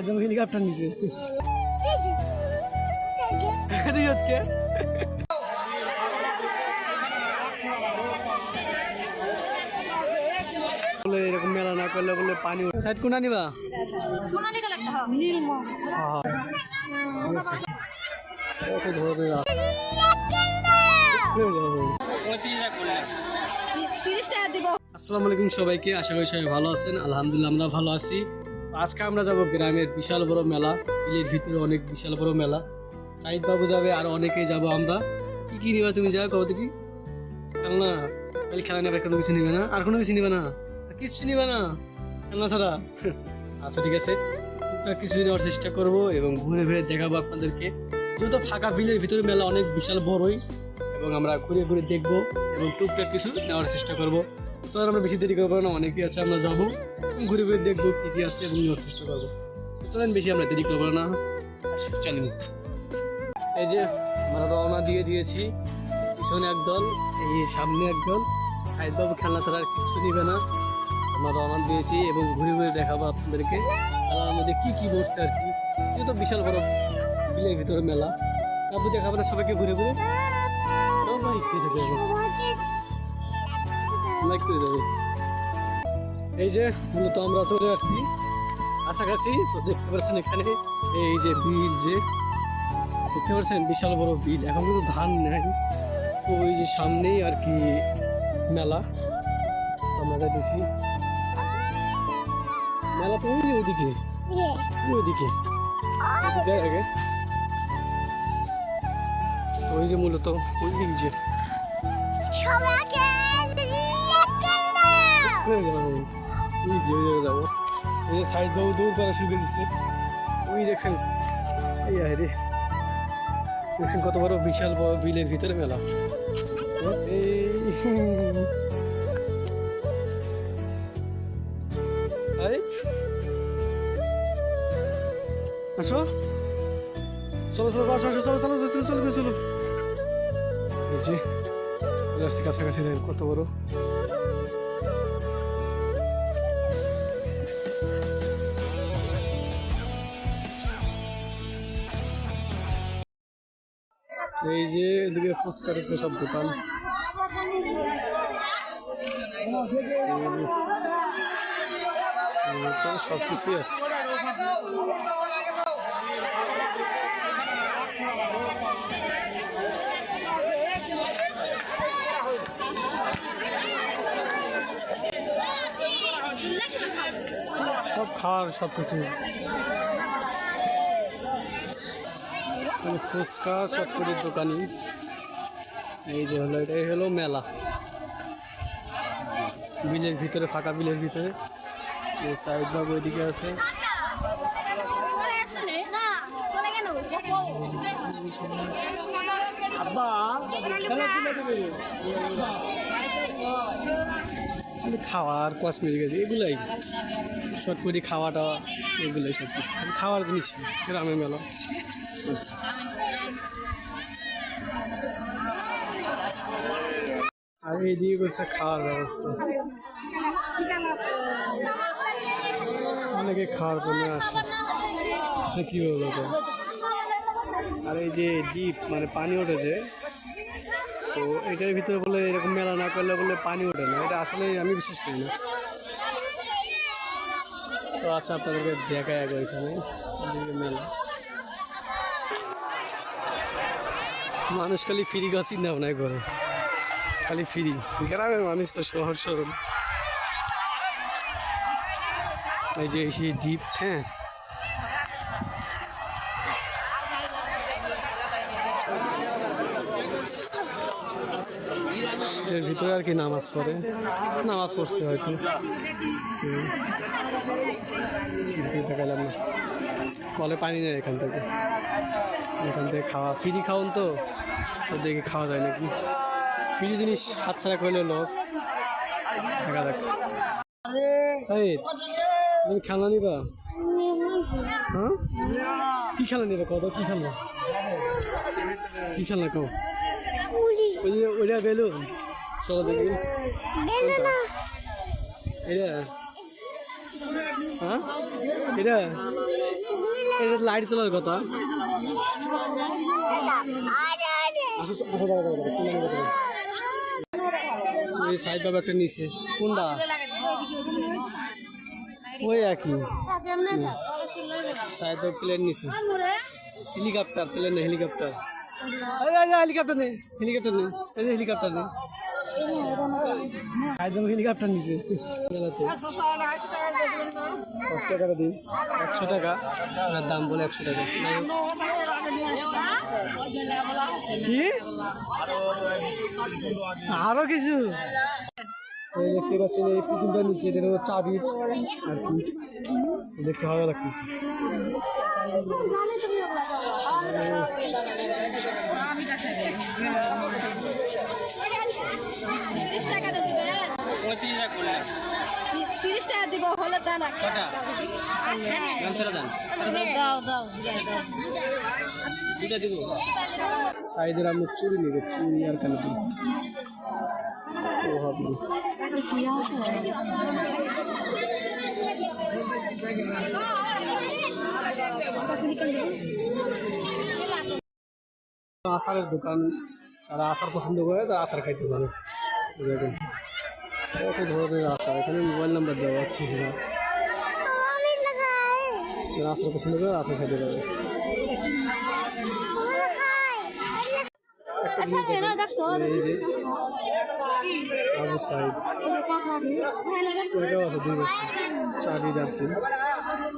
Side helicopter নিচে Gigi. কে বলে এরকম মেলা না করলে বলে পানি সাইড কোনটা নিবা? কত ধরে আসসালামু আলাইকুম সবাইকে আশা করি সবাই ভালো আছেন। আলহামদুলিল্লাহ আমরা ভালো আছি। আজকে আমরা যাব গ্রামের বিশাল বড় মেলা। বিলের ভিতরে অনেক বিশাল বড় মেলা। সাইদ বাবু যাবে, আর অনেকেই যাব আমরা। কি কি নিবা তুমি যা কত কি খেলনা খালি খেলা নেবে কোনো কিছু নিবে না। আর কোনো কিছু নিবে না। কিচ্ছু নিবে না। খেলনা ছাড়া আচ্ছা ঠিক আছে। কিছু নেওয়ার চেষ্টা করব এবং ঘুরে ঘুরে দেখাবো আপনাদেরকে। যেহেতু ফাঁকা বিলের ভিতরে মেলা অনেক বিশাল বড়ই, এবং আমরা ঘুরে ঘুরে দেখব এবং টুকটাক কিছু নেওয়ার চেষ্টা করব। স্যার আমরা বেশি দেরি করব না অনেকেই আছে আমরা যাব। ঘুরে ঘুরে দেখব কি কি আছে এবং নেওয়ার চেষ্টা করব। চলেন বেশি আমরা দেরি করব না। চলেন। এই যে আমরা রওনা দিয়ে দিয়েছি। পিছনে একদল এই সামনে একদল সাইড বাবু খেলনা ছাড়া আর কিছু নিবে না। আমরা রওনা দিয়েছি এবং ঘুরে ঘুরে দেখাবো আপনাদেরকে। মেলার মধ্যে কি কি বসছে আর কি। যেহেতু বিশাল বড় বিলের ভিতরে মেলা। আপনি দেখাবো না সবাইকে ঘুরে ঘুরে। সবাই খেয়ে দেবে লাইক এই যে, মূলত আমরা চলে আসছি কাছাকাছি, তো দেখতে পাচ্ছেন এখানে এই যে বিল যে, দেখতে পাচ্ছেন? বিশাল বড় বিল। এখন কিন্তু ধান নেই। তো ওই যে সামনেই আর কি মেলা। আমরা যাইতেছি। মেলা তো ওই যে ওইদিকে। ওইদিকে। ওই যাই আগে। ওই যে মূলত ওই যে। সবাইকে সাইড বাবু দেখছেন, এই দেখছেন কত বড় বিশাল বড় বিলের ভিতরে মেলা। এই। চলো চলো চলো চলো চলো চলো চলো কত বড়। এই যে এদিকে ফুচকা টুচকা সব দোকান। সব কিছুই আছে। সব খাওয়ার সব কিছু ফুচকা, চটপটির দোকানি এই যে হলো, এটাই হলো মেলা। বিলের ভিতরে, ফাঁকা বিলের ভিতরে। এই সাইড বাবু ওইদিকে আছে। খাওয়ার কসমেটিক এগুলাই। চটপটি খাওয়াটা এগুলাই সব কিছু খাওয়ার জিনিস গ্রামের মেলা। আর এইদিকে করছে খাওয়ার ব্যবস্থা। অনেকে খাওয়ার জন্য আসে। কি বলব? আর এই যে ডিপ মানে পানি ওঠে যে, তো এটার ভিতরে বলে এরকম মেলা না করলে বলে পানি ওঠে না। এটা আসলে আমি বিশ্বাস করি না। তো আচ্ছা আপনাদেরকে দেখা এক ওইখানে মেলা মানুষ খালি ফ্রি গাছ চিন্তা ভাবনা করে। খালি ফ্রি। গ্রামের মানুষ তো শহর সরল এই যে এই সেই দ্বীপ হ্যাঁ। এর ভিতরে আর কি নামাজ পড়ে। নামাজ পড়ছে হয়তো। দেখালাম না। কলে পানি নেই এখান থেকে। এখান থেকে খাওয়া ফ্রি খাওয়ান তো? তো দেখে খাওয়া যায় নাকি? ফ্রি জিনিস হাতছাড়া করলে লস দেখা যাক। সাইদ তুমি খেলনা নিবা? হ্যাঁ? কি খেলা নিবা কত কি খেলনা? কি খেলনা কও? ওই যে ওইটা বেলুন। চলো দেখি? এটা? হ্যাঁ? এটা? এটা লাইট চলার কথা। আসো আসো দাঁড়া দাঁড়া দাঁড়া এই সাইড বাবা একটা নিচে কোনটা? ওই একই। সাইড বাবা প্লেন নিচে হেলিকপ্টার প্লেন না হেলিকপ্টার হেলিকপ্টার নেই হেলিকপ্টার নেই। হেলিকপ্টার নেই। সাইড হেলিকপ্টার নিচে পাঁচ টাকা দিন। একশো টাকা। দাম বলে একশো টাকা। কি আরও কিছু? এই দেখতে পাচ্ছেন এই পুতুলটা নিচে এটা চাবির আর কি দেখতে ভালো লাগতেছে। তিরিশ টাকা তো দিবে টাকা দিব হলে দেন দাও দাও। সাইডের আমি চুরি নেবে, চুরি আর কেন ও আচারের দোকান তারা আচার পছন্দ করে তারা আচার খাইতে পারে। দেখেন, কত ধরনের আচার। এখানে মোবাইল নাম্বার দেওয়া আছে যারা আচার পছন্দ করে আচার খাইতে পারে একটা জিনিস দেখেন, এই যে আবু সাইড এটাও আছে দুই বছর চাবি যাচ্ছে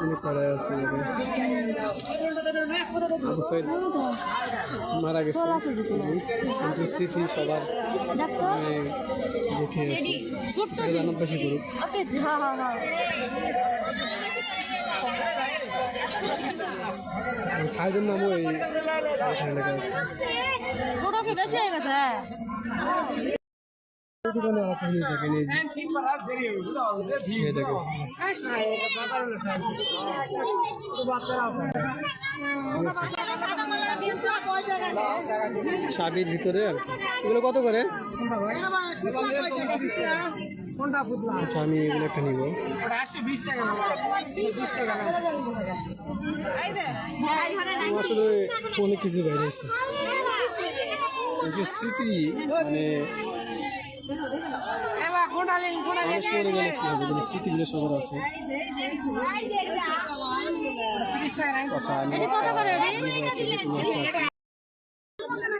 অনেক পাড়ায় আছে। আবু সাইড মারা গেছে কিন্তু স্মৃতি সবার মানে দেখে আছে তাকে জানার সাইডের নামও এই লেখা আছে। ছোট কি বেশি হয়ে গেছে শাড়ির ভিতরে আর কি। এগুলো কত করে? আচ্ছা আমি এগুলো একটা নিব আসলে ফোনে কিছু এই যে স্মৃতি মানে স্মৃতিগুলো সবার আছে। আচ্ছা আমি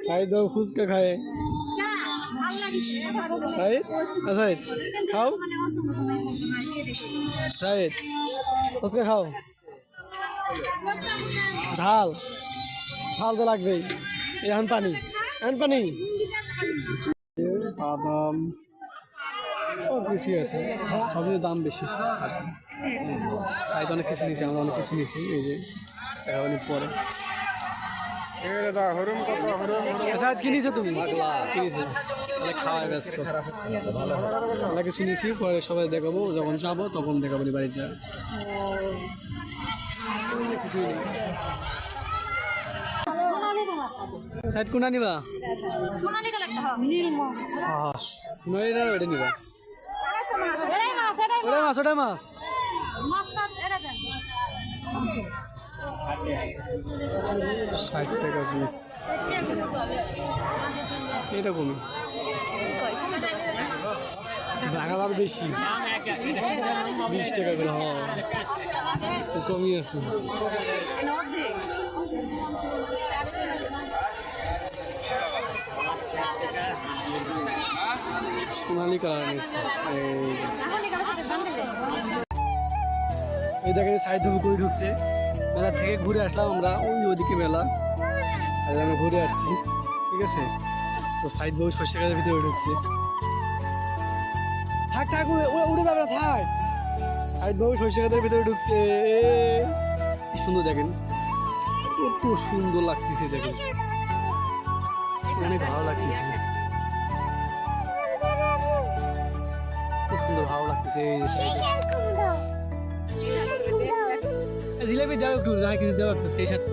সাইদ ফুচকা খায়। সাইদ? আ সাইদ। খাও। সাইদ ফুচকা খাও। ঝাল। ঝাল তো লাগবেই। এখন পানি এখন পানি বাদাম। সব কিছুই আছে। সব কিছুর দাম বেশি। সাইড অনেক কিছু নিয়েছি আমরা অনেক কিছু নিয়েছি এই যে অনেক পরে। আজ তুমি? কি ব্যস্ত। কিছু নিয়েছি পরে সবাই দেখাবো যখন যাব তখন দেখাবো নি বাড়ি যা কিছুই নেই সাইড কোনটা নিবা? সোনালি কালারটা হবে হাস নয়টা ওটা নিবা মাছ এটাই ওটা মাছ। ওটা মাছ এটা দেন। ষাট টাকা পিস এরকমই টাকা আরও বেশি। বিশ টাকা করে হওয়া কমই আছে। সোনালি কালার এই দেখেন সাইড কই ঢুকছে? মেলা থেকে ঘুরে আসলাম আমরা, ওই ওদিকে মেলা। আমরা ঘুরে আসছি, ঠিক আছে? তো সাইড বাবু শস্য গাছের ভিতরে ঢুকছে থাক থাক, উড়ে যাবে না, থাক। সাইড বাবু শস্য গাছের ভিতরে ঢুকছে। সুন্দর দেখেন। কত সুন্দর লাগতেছে দেখেন। অনেক ভালো লাগতেছে। খুব সুন্দর ভালো লাগতেছে। জিলেপি দাও একটু না কিছু দাও একটু সেই সাথে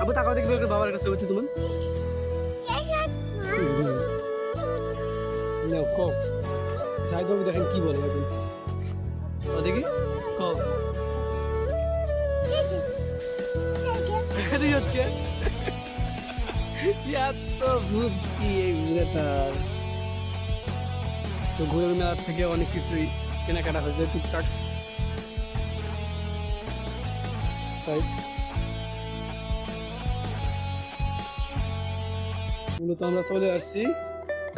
আবু তাকাও দেখবে একটু বাবার একটা ছবি তোমার নাও কো সাহেব বাবু দেখেন কি বলে এখন দেখি কও। কে? এত বুদ্ধি এই তার তো ঘুরে মেলার থেকে অনেক কিছুই কেনাকাটা হয়েছে, টুকটাক। মূলত আমরা চলে আসছি।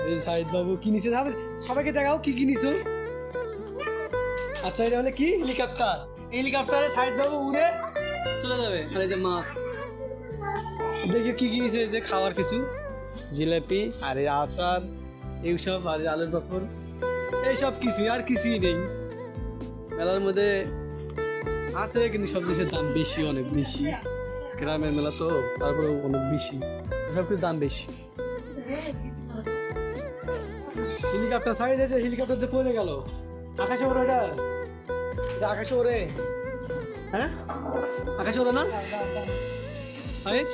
এই সাইদ বাবু কি সাব- সবাইকে দেখাও কি কি নিছো। আচ্ছা এটা হলে কি? হেলিকপ্টার। হেলিকপ্টারে সাইদ বাবু উড়ে চলে যাবে, আর এই যে মাছ। দেখি কি কি নিছে, এই যে খাওয়ার কিছু। জিলাপি, আর এই আচার এইসব আর আলুর পাপড়। এইসব কিছু আর কিছুই নেই। মেলার মধ্যে আছে কিন্তু সব জিনিসের দাম বেশি, অনেক বেশি। গ্রামের মেলা তো তারপরেও অনেক বেশি সব কিছুর দাম বেশি। হেলিকপ্টার সাইড আছে হেলিকপ্টার যে পড়ে গেল। আকাশে ওরে ওটা। এটা আকাশে ওরে হ্যাঁ? আকাশে ওরে না? সাইড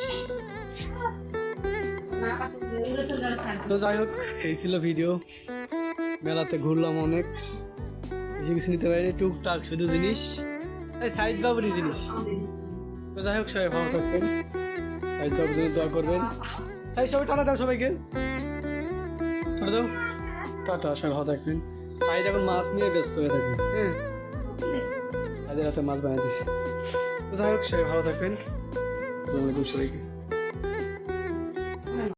তো যাই হোক, এই ছিল ভিডিও। মেলাতে ঘুরলাম অনেক। কিছু কিছু নিতে পারি টুকটাক শুধু জিনিস। সাইড বাবুরই জিনিস। তো যাই হোক, সবাই ভালো থাকবেন। সাইড বাবুর জন্য দোয়া করবেন। সাইড সবাই টাটা দাও সবাইকে। টাটা দাও। টাটা, সবাই ভালো থাকবেন। সাইড এখন মাছ নিয়ে ব্যস্ত হয়ে থাকবেন হ্যাঁ। আজ রাতে মাছ বানিয়ে দিছি। তো যাই হোক, সবাই ভালো থাকবেন। সবাইকে।